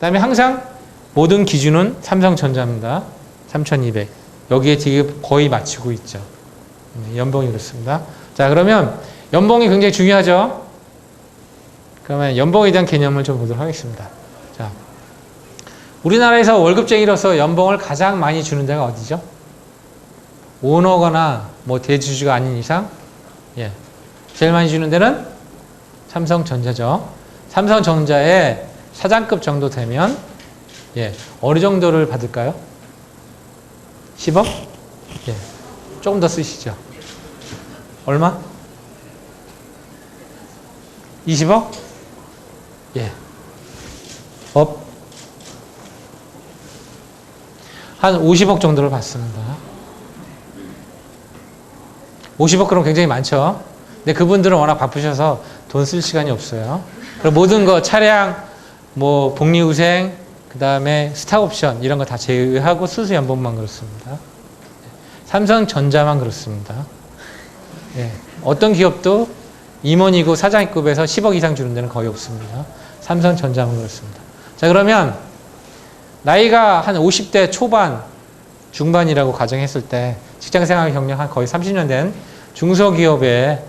다음에 항상 모든 기준은 삼성전자입니다. 3200. 여기에 지금 거의 맞추고 있죠. 네, 연봉이 그렇습니다. 자, 그러면 연봉이 굉장히 중요하죠? 그러면 연봉에 대한 개념을 좀 보도록 하겠습니다. 자, 우리나라에서 월급쟁이로서 연봉을 가장 많이 주는 데가 어디죠? 오너거나 뭐 대주주가 아닌 이상, 예. 제일 많이 주는 데는 삼성전자죠. 삼성전자의 사장급 정도 되면, 예. 어느 정도를 받을까요? 10억? 예. 조금 더 쓰시죠. 얼마? 20억? 예. 업? 한 50억 정도를 받습니다. 50억 그럼 굉장히 많죠. 근데 그분들은 워낙 바쁘셔서 돈 쓸 시간이 없어요. 그럼 모든 거 차량, 뭐 복리후생, 그 다음에 스탁옵션 이런 거 다 제외하고 수수 연봉만 그렇습니다. 삼성전자만 그렇습니다. 예. 어떤 기업도 임원이고 사장급에서 10억 이상 주는 데는 거의 없습니다. 삼성전자만 그렇습니다. 자, 그러면 나이가 한 50대 초반, 중반이라고 가정했을 때 직장 생활 경력 한 거의 30년 된 중소기업에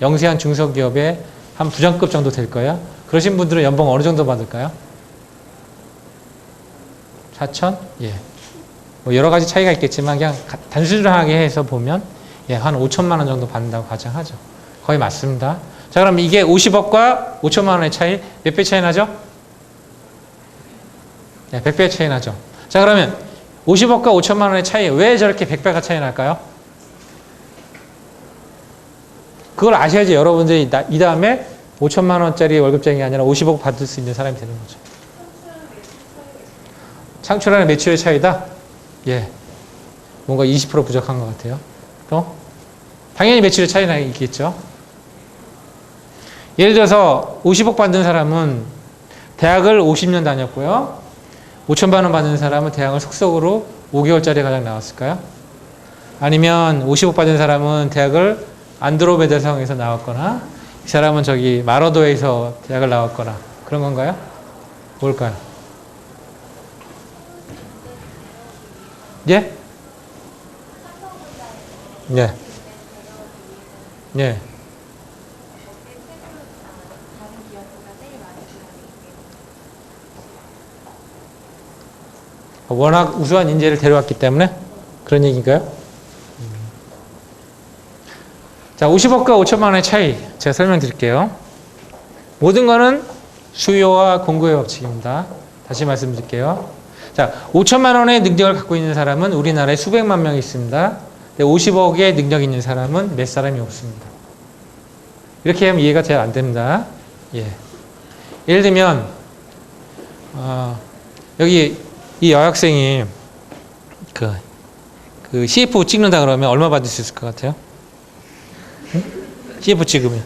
영세한 중소기업에 한 부장급 정도 될 거예요. 그러신 분들은 연봉 어느 정도 받을까요? 4천? 예. 뭐 여러 가지 차이가 있겠지만 그냥 가- 단순하게 해서 보면 예, 한 5천만 원 정도 받는다고 가정하죠. 거의 맞습니다. 자, 그럼 이게 50억과 5천만 원의 차이 몇 배 차이 나죠? 네, 100배 차이 나죠. 자, 그러면 50억과 5천만 원의 차이 왜 저렇게 100배가 차이 날까요? 그걸 아셔야지 여러분들이 나- 이 다음에 5천만 원짜리 월급쟁이 아니라 50억 받을 수 있는 사람이 되는 거죠. 창출하는 매출의 차이다? 예. 뭔가 20% 부족한 것 같아요. 또? 당연히 매출의 차이가 있겠죠. 예를 들어서 50억 받는 사람은 대학을 50년 다녔고요. 5천만 원 받는 사람은 대학을 속속으로 5개월짜리 가장 나왔을까요? 아니면 50억 받은 사람은 대학을 안드로메다 성에서 나왔거나 이 사람은 저기 마러도에서 대학을 나왔거나 그런 건가요? 뭘까요? 예? 예. 예. 워낙 우수한 인재를 데려왔기 때문에 그런 얘기인가요? 자, 50억과 5천만 원의 차이 제가 설명드릴게요. 모든 거는 수요와 공급의 법칙입니다. 다시 말씀드릴게요. 자, 5천만 원의 능력을 갖고 있는 사람은 우리나라에 수백만 명이 있습니다. 50억의 능력 있는 사람은 몇 사람이 없습니다. 이렇게 하면 이해가 잘 안 됩니다. 예. 예를 들면, 어, 여기 이 여학생이 그, 그 CF 찍는다 그러면 얼마 받을 수 있을 것 같아요? 응? CF 찍으면.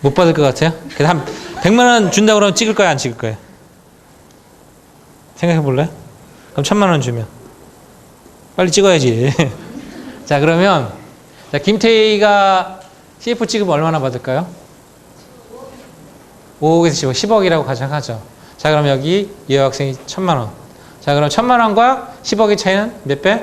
못 받을 것 같아요? 그래서 한 100만 원 준다 그러면 찍을 거야, 안 찍을 거야? 생각해 볼래? 그럼 천만 원 주면. 빨리 찍어야지. 자, 그러면, 자, 김태희가 CF 찍으면 얼마나 받을까요? 5억에서 10억, 10억이라고 가정하죠. 자, 그럼 여기 이 여학생이 천만 원. 자, 그럼 천만 원과 10억의 차이는 몇 배?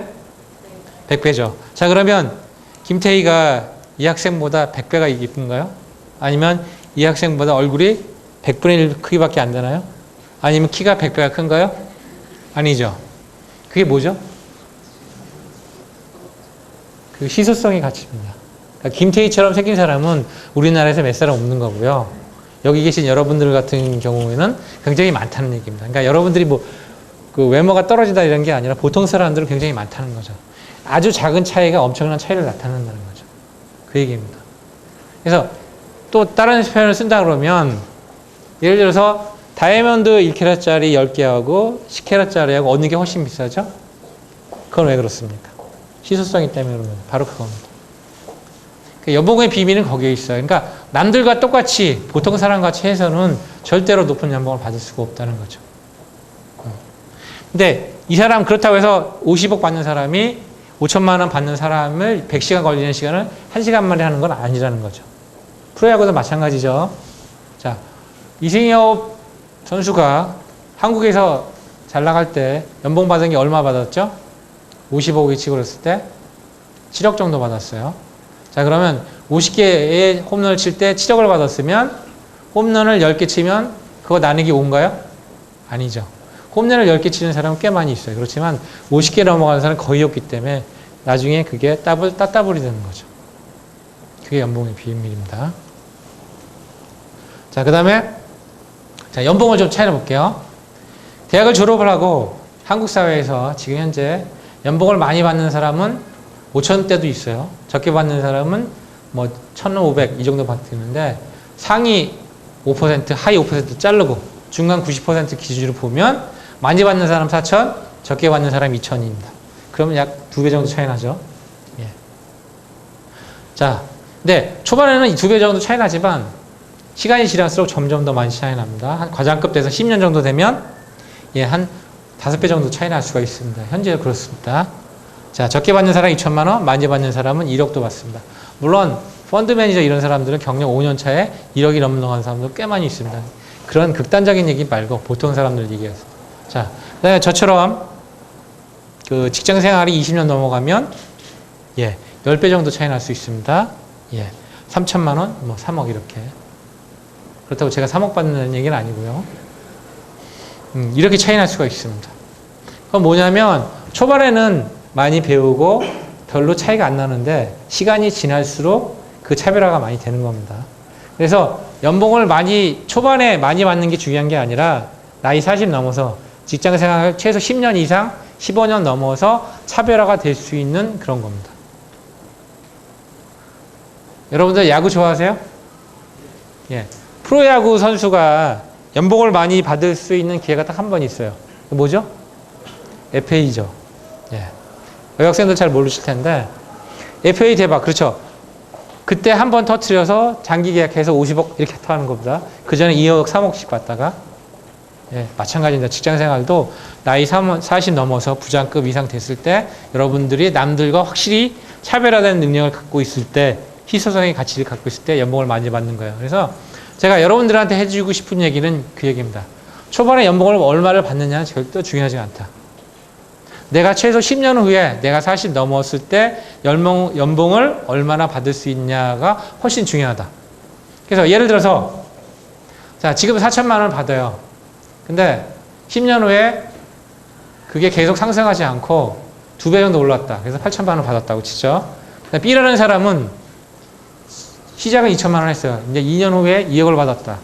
100배죠. 자, 그러면 김태희가 이 학생보다 100배가 이쁜가요? 아니면 이 학생보다 얼굴이 100분의 1 크기밖에 안 되나요? 아니면 키가 100배가 큰가요? 아니죠. 그게 뭐죠? 그 희소성의 가치입니다. 그러니까 김태희처럼 생긴 사람은 우리나라에서 몇 사람 없는 거고요. 여기 계신 여러분들 같은 경우에는 굉장히 많다는 얘기입니다. 그러니까 여러분들이 뭐 그 외모가 떨어지다 이런 게 아니라 보통 사람들은 굉장히 많다는 거죠. 아주 작은 차이가 엄청난 차이를 나타낸다는 거죠. 그 얘기입니다. 그래서 또 다른 표현을 쓴다 그러면 예를 들어서 다이아몬드 1캐럿짜리 10개하고 10캐럿짜리하고 어느 게 훨씬 비싸죠? 그건 왜 그렇습니까? 희소성이 때문에 그러면 바로 그겁니다. 그 연봉의 비밀은 거기에 있어요. 그러니까 남들과 똑같이 보통 사람같이 해서는 절대로 높은 연봉을 받을 수가 없다는 거죠. 근데 이 사람 그렇다고 해서 50억 받는 사람이 5천만 원 받는 사람을 100시간 걸리는 시간을 1시간 만에 하는 건 아니라는 거죠. 프로야구도 마찬가지죠. 자, 이승엽 선수가 한국에서 잘 나갈 때 연봉 받은 게 얼마 받았죠? 50억이 치고 그랬을 때 7억 정도 받았어요. 자, 그러면 50개의 홈런을 칠 때 7억을 받았으면 홈런을 10개 치면 그거 나누기 5인가요? 아니죠. 홈런을 10개 치는 사람은 꽤 많이 있어요. 그렇지만 50개 넘어가는 사람은 거의 없기 때문에 나중에 그게 따블, 따따블이 되는 거죠. 그게 연봉의 비밀입니다. 자, 그 다음에 자, 연봉을 좀 차이를 볼게요. 대학을 졸업을 하고 한국 사회에서 지금 현재 연봉을 많이 받는 사람은 5천대도 있어요. 적게 받는 사람은 뭐 1,500 이 정도 받는데 상위 5% 하위 5% 자르고 중간 90% 기준으로 보면 많이 받는 사람 4천, 적게 받는 사람 2천입니다. 그러면 약 두 배 정도 차이 나죠. 예. 자, 근데 초반에는 이두배 정도 차이 나지만 시간이 지날수록 점점 더 많이 차이 납니다. 한 과장급 돼서 10년 정도 되면 예, 한 다섯 배 정도 차이 날 수가 있습니다. 현재 그렇습니다. 자, 적게 받는 사람 2천만 원, 많이 받는 사람은 1억도 받습니다. 물론 펀드 매니저 이런 사람들은 경력 5년 차에 1억이 넘는 사람도 꽤 많이 있습니다. 그런 극단적인 얘기 말고 보통 사람들 얘기해서. 자, 그다음에 저처럼 그 직장 생활이 20년 넘어가면 예, 10배 정도 차이 날 수 있습니다. 예. 3천만 원, 뭐 3억 이렇게. 그렇다고 제가 3억 받는 얘기는 아니고요. 음, 이렇게 차이 날 수가 있습니다. 그건 뭐냐면 초반에는 많이 배우고 별로 차이가 안 나는데 시간이 지날수록 그 차별화가 많이 되는 겁니다. 그래서 연봉을 많이 초반에 많이 받는 게 중요한 게 아니라 나이 40 넘어서 직장 생활 최소 10년 이상 15년 넘어서 차별화가 될 수 있는 그런 겁니다. 여러분들 야구 좋아하세요? 예. 프로야구 선수가 연봉을 많이 받을 수 있는 기회가 딱 한 번 있어요. 뭐죠? FA죠. 예. 여학생들 잘 모르실 텐데, FA 대박, 그렇죠. 그때 한 번 터트려서 장기 계약해서 50억 이렇게 타는 것보다 그 전에 2억, 3억씩 받다가 예, 마찬가지입니다. 직장 생활도 나이 40 넘어서 부장급 이상 됐을 때 여러분들이 남들과 확실히 차별화된 능력을 갖고 있을 때 희소성의 가치를 갖고 있을 때 연봉을 많이 받는 거예요. 그래서 제가 여러분들한테 해주고 싶은 얘기는 그 얘기입니다. 초반에 연봉을 얼마를 받느냐는 절대 중요하지 않다. 내가 최소 10년 후에 내가 40 넘었을 때 연봉, 연봉을 얼마나 받을 수 있냐가 훨씬 중요하다. 그래서 예를 들어서 자 지금 4천만 원을 받아요. 근데 10년 후에 그게 계속 상승하지 않고 두 배 정도 올랐다. 그래서 8천만 원 받았다고 치죠. B라는 사람은 시작은 2천만 원 했어요. 이제 2년 후에 2억을 받았다.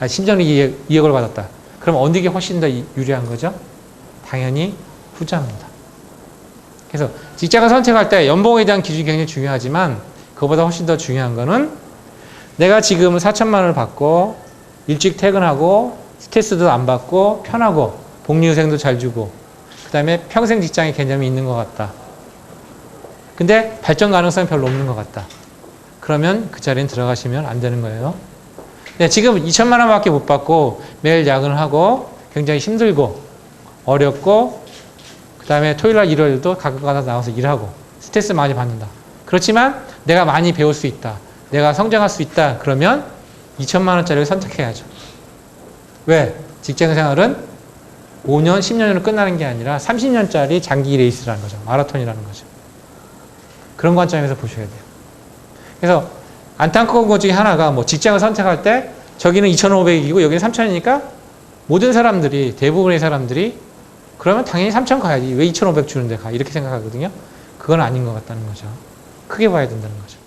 아, 10년 후에 2억 을 받았다. 그럼 어느 게 훨씬 더 유리한 거죠? 당연히 후자입니다. 그래서 직장을 선택할 때 연봉에 대한 기준이 굉장히 중요하지만 그보다 훨씬 더 중요한 거는 내가 지금 4천만 원을 받고 일찍 퇴근하고 스트레스도 안 받고 편하고 복리후생도 잘 주고 그 다음에 평생 직장의 개념이 있는 것 같다. 근데 발전 가능성이 별로 없는 것 같다. 그러면 그 자리는 들어가시면 안 되는 거예요. 네, 지금 2천만 원밖에 못 받고 매일 야근을 하고 굉장히 힘들고 어렵고 그 다음에 토요일 날 일요일도 가끔가다 나와서 일하고 스트레스 많이 받는다. 그렇지만 내가 많이 배울 수 있다. 내가 성장할 수 있다. 그러면 2천만 원짜리를 선택해야죠. 왜? 직장 생활은 5년, 10년으로 끝나는 게 아니라 30년짜리 장기 레이스라는 거죠. 마라톤이라는 거죠. 그런 관점에서 보셔야 돼요. 그래서 안타까운 것 중에 하나가 뭐 직장을 선택할 때 저기는 2,500이고 여기는 3,000이니까 모든 사람들이 대부분의 사람들이 그러면 당연히 3,000 가야지 왜 2,500 주는데 가 이렇게 생각하거든요. 그건 아닌 것 같다는 거죠. 크게 봐야 된다는 거죠.